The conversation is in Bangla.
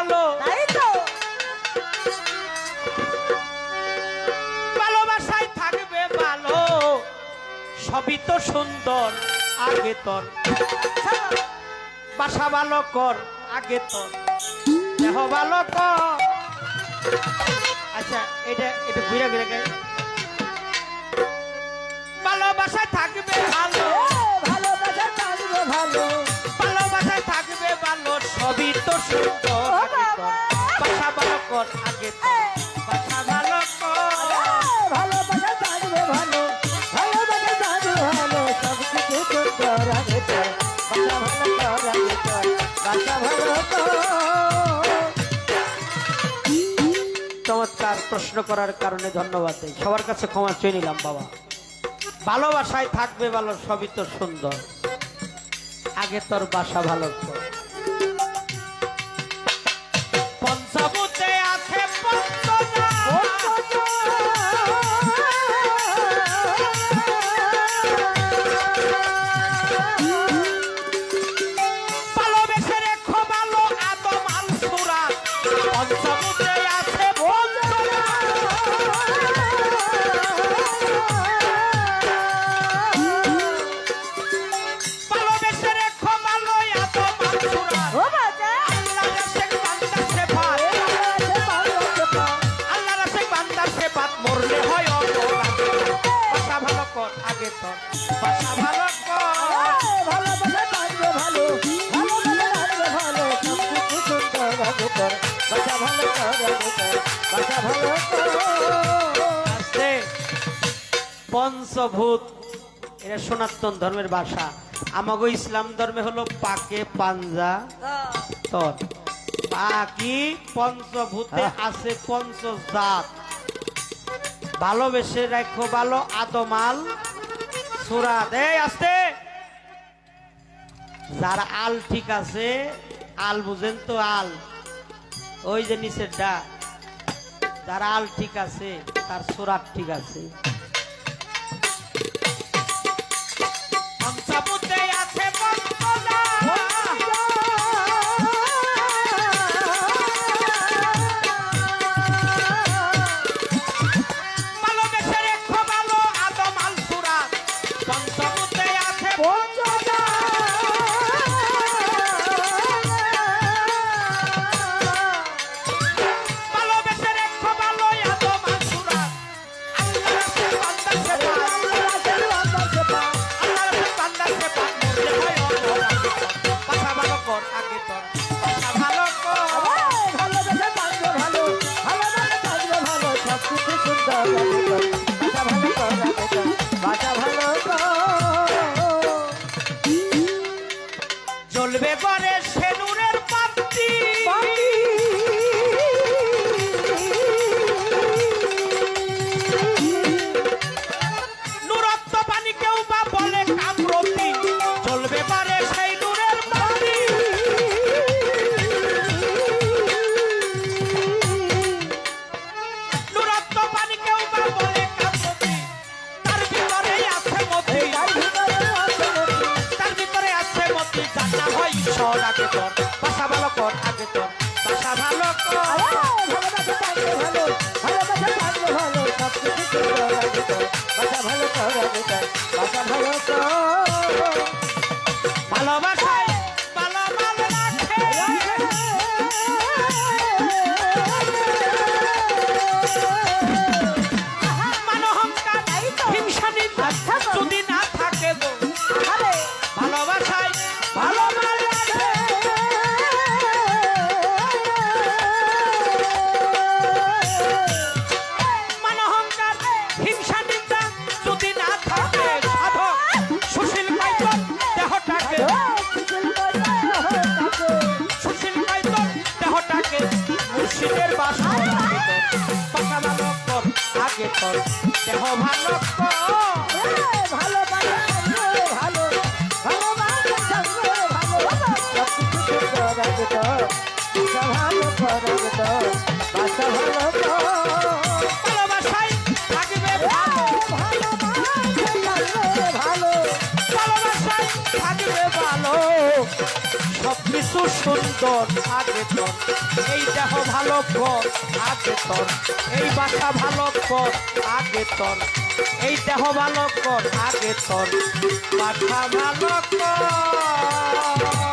ভালো। তাই তো। ভালোবাসায় থাকবে ভালো। সবই তো সুন্দর আগে তোর। বাসা ভালো কর আগে তোর। দেহ ভালো কর। আচ্ছা এটা এটা ঘুরে ঘুরে গাই ভালোবাসায় থাকবে ভালো। ভালোবাসা থাকবে ভালো। ভালোবাসায় থাকবে ভালো। সবই তো সুন্দর। তোর তোর চমৎকার প্রশ্ন করার কারণে ধন্যবাদ সবার কাছে ক্ষমা চেয়ে নিলাম, বাবা। ভালোবাসায় থাকবে ভালো, সবই তো সুন্দর। আগে তোর বাসা ভালো কর। পঞ্চভূত এটা সনাতন ধর্মের ভাষা। আমাগো ইসলাম ধর্মে হলো পাকে পাঞ্জা তর। বাকি পঞ্চভূতে আছে পঞ্চজাত। ভালোবেসে রাখো ভালো আদমাল সুরাত এই আসতে। যার আল ঠিক আছে, আল বুঝেন তো আল। ওই যে নিচের ডা যার আল ঠিক আছে, তার সুরাত ঠিক আছে। আগে কর বাসা ভালো কর। ভালোবাসা আগে কর বাসা ভালো ভালো ভালো ভালো। সব কিছু সুন্দর আগে তোর এই দেহ ভালো কর আগে তোর এই বাসা ভালো কর আগে তোর এই দেহ ভালো কর আগে তোর বাসা ভালো কর